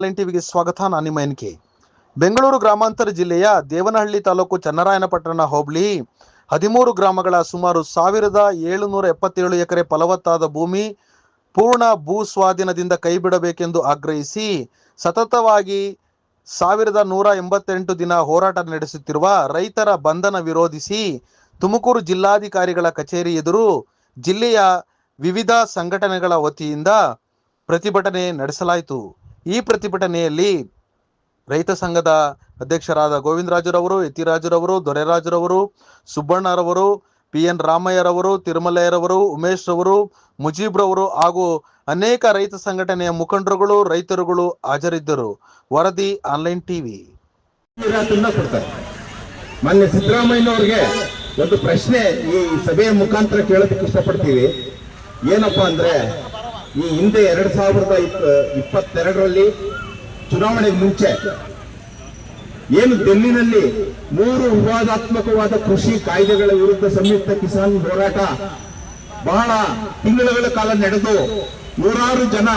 ಟಿವಿಗೆ ಸ್ವಾಗತ, ನಾನು ನಿಮ್ಮ ಎನ್ ಕೆ ಬೆಂಗಳೂರು ಗ್ರಾಮಾಂತರ ಜಿಲ್ಲೆಯ ದೇವನಹಳ್ಳಿ ತಾಲೂಕು ಚನ್ನರಾಯನಪಟ್ಟಣ ಹೋಬಳಿ. ಹದಿಮೂರು ಗ್ರಾಮಗಳ ಸುಮಾರು ಸಾವಿರದ ಏಳುನೂರ ಎಪ್ಪತ್ತೇಳು ಎಕರೆ ಫಲವತ್ತಾದ ಭೂಮಿ ಪೂರ್ಣ ಭೂ ಸ್ವಾಧೀನದಿಂದ ಕೈಬಿಡಬೇಕೆಂದು ಆಗ್ರಹಿಸಿ, ಸತತವಾಗಿ ಸಾವಿರದ ನೂರ ಎಂಬತ್ತೆಂಟು ದಿನ ಹೋರಾಟ ನಡೆಸುತ್ತಿರುವ ರೈತರ ಬಂಧನ ವಿರೋಧಿಸಿ ತುಮಕೂರು ಜಿಲ್ಲಾಧಿಕಾರಿಗಳ ಕಚೇರಿ ಎದುರು ಜಿಲ್ಲೆಯ ವಿವಿಧ ಸಂಘಟನೆಗಳ ವತಿಯಿಂದ ಪ್ರತಿಭಟನೆ ನಡೆಸಲಾಯಿತು. ಈ ಪ್ರತಿಭಟನೆಯಲ್ಲಿ ರೈತ ಸಂಘದ ಅಧ್ಯಕ್ಷರಾದ ಗೋವಿಂದರಾಜುರವರು, ಯತಿರಾಜುರವರು, ದೊರೆರಾಜುರವರು, ಸುಬ್ಬಣ್ಣರವರು ಪಿ ಎನ್ ರಾಮಯ್ಯರವರು ತಿರುಮಲಯ್ಯರವರು ಉಮೇಶ್ ರವರು ಮುಜೀಬ್ರವರು ಹಾಗೂ ಅನೇಕ ರೈತ ಸಂಘಟನೆಯ ಮುಖಂಡರುಗಳು, ರೈತರುಗಳು ಹಾಜರಿದ್ದರು. ವರದಿ ಆನ್ಲೈನ್ ಟಿವಿ. ಮೊನ್ನೆ ಸಿದ್ದರಾಮಯ್ಯನವ್ರಿಗೆ ಒಂದು ಪ್ರಶ್ನೆ ಈ ಸಭೆಯ ಮುಖಾಂತರ ಕೇಳೋದಕ್ಕೆ ಇಷ್ಟಪಡ್ತೀವಿ. ಏನಪ್ಪಾ ಅಂದ್ರೆ ಈ ಹಿಂದೆ ಎರಡ್ ಸಾವಿರದ ಇಪ್ಪ- ಇಪ್ಪತ್ತೆರಡರಲ್ಲಿ ಚುನಾವಣೆಗೆ ಮುಂಚೆ ಏನು ಡೆಲ್ಲಿನಲ್ಲಿ ಮೂರು ವಿವಾದಾತ್ಮಕವಾದ ಕೃಷಿ ಕಾಯ್ದೆಗಳ ವಿರುದ್ಧ ಸಂಯುಕ್ತ ಕಿಸಾನ್ ಹೋರಾಟ ಬಹಳ ತಿಂಗಳುಗಳ ಕಾಲ ನಡೆದು ನೂರಾರು ಜನ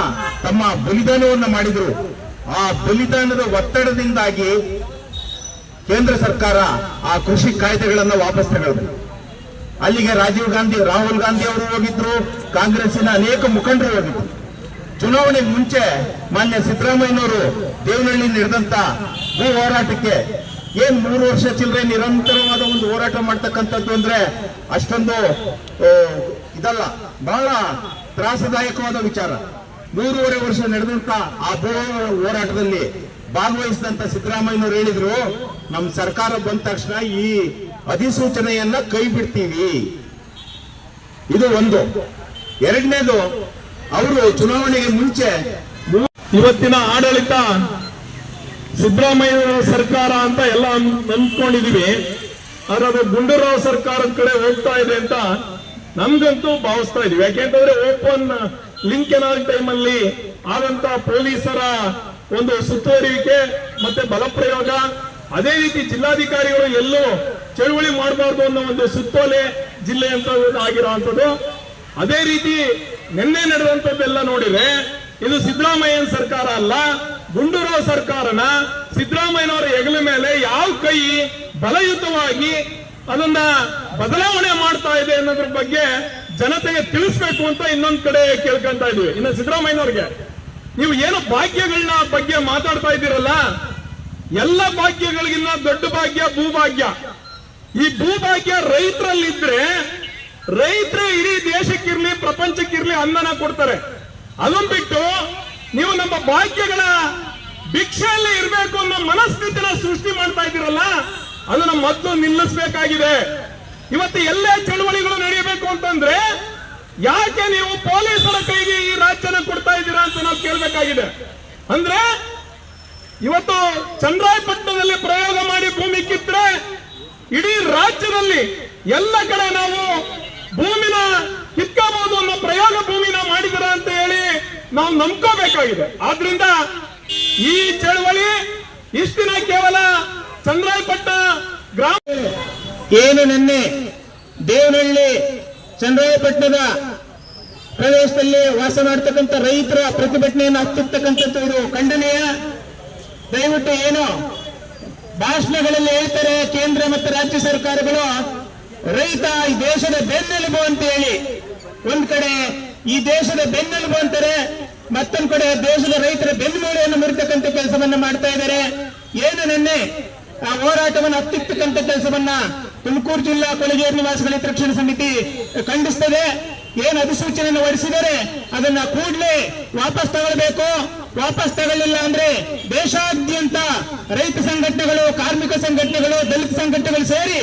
ತಮ್ಮ ಬಲಿದಾನವನ್ನು ಮಾಡಿದರು. ಆ ಬಲಿದಾನದ ಒತ್ತಡದಿಂದಾಗಿ ಕೇಂದ್ರ ಸರ್ಕಾರ ಆ ಕೃಷಿ ಕಾಯ್ದೆಗಳನ್ನ ವಾಪಸ್ ತಗೊಳ್ಬೇಕು ಅಲ್ಲಿಗೆ ರಾಜೀವ್ ಗಾಂಧಿ, ರಾಹುಲ್ ಗಾಂಧಿ ಅವರು ಹೋಗಿದ್ರು. ಕಾಂಗ್ರೆಸ್ಸಿನ ಅನೇಕ ಮುಖಂಡರು ಹೋಗಿದ್ರು. ಚುನಾವಣೆಗೆ ಮುಂಚೆ ಮಾನ್ಯ ಸಿದ್ದರಾಮಯ್ಯನವರು ದೇವನಹಳ್ಳಿ ನಡೆದಂತ ಭೂ ಹೋರಾಟಕ್ಕೆ ಏನ್ ಮೂರು ವರ್ಷ ಚಿಲ್ಲರೆ ನಿರಂತರವಾದ ಒಂದು ಹೋರಾಟ ಮಾಡ್ತಕ್ಕಂಥದ್ದು ಅಂದ್ರೆ ಅಷ್ಟೊಂದು ಇದಲ್ಲ, ಬಹಳ ತ್ರಾಸದಾಯಕವಾದ ವಿಚಾರ. ಮೂರುವರೆ ವರ್ಷ ನಡೆದಂತ ಆ ಭೂ ಹೋರಾಟದಲ್ಲಿ ಭಾಗವಹಿಸಿದಂತ ಸಿದ್ದರಾಮಯ್ಯನವರು ಹೇಳಿದ್ರು ನಮ್ಮ ಸರ್ಕಾರ ಬಂದ ತಕ್ಷಣ ಈ ಅಧಿಸೂಚನೆಯನ್ನ ಕೈ ಬಿಡ್ತೀವಿ. ಇದು ಒಂದು. ಎರಡನೇದು, ಅವರು ಚುನಾವಣೆಗೆ ಮುಂಚೆ ಇವತ್ತಿನ ಆಡಳಿತ ಸಿದ್ದರಾಮಯ್ಯ ಸರ್ಕಾರ ಅಂತ ಎಲ್ಲ ನಂಬ್ಕೊಂಡಿದೀವಿ ಆದ್ರೆ ಅದು ಗುಂಡೂರಾವ್ ಸರ್ಕಾರದ ಕಡೆ ಹೋಗ್ತಾ ಇದೆ ಅಂತ ನಮ್ಗಂತೂ ಭಾವಿಸ್ತಾ ಇದೀವಿ. ಯಾಕೆಂತಂದ್ರೆ ಓಪನ್ ಲಿಂಕ್ ಏನಾದ ಟೈಮಲ್ಲಿ ಆದಂತ ಪೊಲೀಸರ ಒಂದು ಸುತ್ತುವರಿಕೆ ಮತ್ತೆ ಬಲಪ್ರಯೋಗ, ಅದೇ ರೀತಿ ಜಿಲ್ಲಾಧಿಕಾರಿಗಳು ಎಲ್ಲೂ ಚಳುವಳಿ ಮಾಡಬಾರ್ದು ಅನ್ನೋ ಒಂದು ಸುತ್ತೋಲೆ ಜಿಲ್ಲೆ ಅಂತ ಆಗಿರುವಂತದ್ದು ಅದೇ ರೀತಿ ನಿನ್ನೆ ನಡೆದಂಥದ್ದೆಲ್ಲ ನೋಡಿದ್ರೆ, ಇದು ಸಿದ್ದರಾಮಯ್ಯನ ಸರ್ಕಾರ ಅಲ್ಲ ಗುಂಡೂರಾವ್ ಸರ್ಕಾರನ ಸಿದ್ದರಾಮಯ್ಯನವರ ಹೆಗಲ ಮೇಲೆ ಯಾವ ಕೈ ಬಲಯುತವಾಗಿ ಅದನ್ನ ಬದಲಾವಣೆ ಮಾಡ್ತಾ ಇದೆ ಅನ್ನೋದ್ರ ಬಗ್ಗೆ ಜನತೆಗೆ ತಿಳಿಸ್ಬೇಕು ಅಂತ ಇನ್ನೊಂದ್ ಕಡೆ ಕೇಳ್ಕೊಂತ ಇದೀವಿ. ಇನ್ನು ಸಿದ್ದರಾಮಯ್ಯನವ್ರಿಗೆ ನೀವು ಏನು ಭಾಗ್ಯಗಳನ್ನ ಬಗ್ಗೆ ಮಾತಾಡ್ತಾ ಇದ್ದೀರಲ್ಲ? ಎಲ್ಲ ಭಾಗ್ಯಗಳಿಗಿನ್ನ ದೊಡ್ಡ ಭಾಗ್ಯ, ಭೂಭಾಗ್ಯ. ಈ ಭೂಭಾಗ್ಯ ರೈತರಲ್ಲಿದ್ರೆ ರೈತರೇ ಇಡೀ ದೇಶಕ್ಕಿರ್ಲಿ, ಪ್ರಪಂಚಕ್ಕಿರ್ಲಿ ಅನ್ನನ ಕೊಡ್ತಾರೆ. ಅದನ್ನ ಬಿಟ್ಟು ನೀವು ನಮ್ಮ ಭಾಗ್ಯಗಳ ಭಿಕ್ಷೆಯಲ್ಲಿ ಇರಬೇಕು ಅನ್ನೋ ಮನಸ್ಥಿತಿನ ಸೃಷ್ಟಿ ಮಾಡ್ತಾ ಇದ್ದೀರಲ್ಲ, ಅದನ್ನ ಮೊದಲು ನಿಲ್ಲಿಸಬೇಕಾಗಿದೆ. ಇವತ್ತು ಎಲ್ಲೇ ಚಳವಳಿಗಳು ನಡೆಯಬೇಕು ಅಂತಂದ್ರೆ ಯಾಕೆ ನೀವು ಪೊಲೀಸರ ಕೈಗೆ ಈ ರಾಜ್ಯನ ಕೊಡ್ತಾ ಇದ್ದೀರಾ ಅಂತ ನಾವು ಕೇಳಬೇಕಾಗಿದೆ. ಅಂದ್ರೆ ಇವತ್ತು ಚಂದ್ರಾಯಪಟ್ಟಣದಲ್ಲಿ ಪ್ರಯೋಗ ಮಾಡಿ ಭೂಮಿ ಕಿತ್ತರೆ ಇಡೀ ರಾಜ್ಯದಲ್ಲಿ ಎಲ್ಲ ಕಡೆ ನಾವು ಭೂಮಿನ ಕಿತ್ಕೋಬಹುದು ಅನ್ನೋ ಪ್ರಯೋಗ ಭೂಮಿನ ಮಾಡಿದರ ಅಂತ ಹೇಳಿ ನಾವು ನಂಬ್ಕೋಬೇಕಾಗಿದೆ. ಆದ್ರಿಂದ ಈ ಚಳವಳಿ ಇಷ್ಟಿನ ಕೇವಲ ಚಂದ್ರಾಯಪಟ್ಟ ಗ್ರಾಮ ಏನು ನಿನ್ನೆ ದೇವನಹಳ್ಳಿ ಚಂದ್ರಾಯಪಟ್ಟಣದ ಪ್ರದೇಶದಲ್ಲಿ ವಾಸ ಮಾಡ್ತಕ್ಕಂಥ ರೈತರ ಪ್ರತಿಭಟನೆಯನ್ನು ಹತ್ತಿರ್ತಕ್ಕಂಥದ್ದು ಇದು ಖಂಡನೀಯ. ದಯವಿಟ್ಟು ಏನು ಭಾಷಣಗಳಲ್ಲಿ ಹೇಳ್ತಾರೆ ಕೇಂದ್ರ ಮತ್ತು ರಾಜ್ಯ ಸರ್ಕಾರಗಳು, ರೈತ ಈ ದೇಶದ ಬೆನ್ನೆಲುಬು ಅಂತ ಹೇಳಿ. ಒಂದ್ ಕಡೆ ಈ ದೇಶದ ಬೆನ್ನೆಲುಬು ಅಂತಾರೆ, ಮತ್ತೊಂದ್ ಕಡೆ ದೇಶದ ರೈತರ ಬೆನ್ನುಮೂಳೆಯನ್ನು ಮುರಿತಕ್ಕಂಥ ಕೆಲಸವನ್ನ ಮಾಡ್ತಾ ಇದ್ದಾರೆ. ಏನು ನಿನ್ನೆ ಆ ಹೋರಾಟವನ್ನು ಹತ್ತಿರ್ತಕ್ಕಂಥ ಕೆಲಸವನ್ನ ತುಮಕೂರು ಜಿಲ್ಲಾ ಕೊಳಗೇರಿ ನಿವಾಸಿಗಳ ರಕ್ಷಣಾ ಸಮಿತಿ ಖಂಡಿಸ್ತದೆ. ಏನು ಅಧಿಸೂಚನೆಯನ್ನು ಹೊರಡಿಸಿದರೆ ಅದನ್ನ ಕೂಡಲೇ ವಾಪಸ್ ತಗೊಳ್ಬೇಕು. ವಾಪಸ್ ತಗೊಳ್ಳಿಲ್ಲ ಅಂದ್ರೆ ದೇಶಾದ್ಯಂತ ರೈತ ಸಂಘಟನೆಗಳು, ಕಾರ್ಮಿಕ ಸಂಘಟನೆಗಳು, ದಲಿತ ಸಂಘಟನೆಗಳು ಸೇರಿ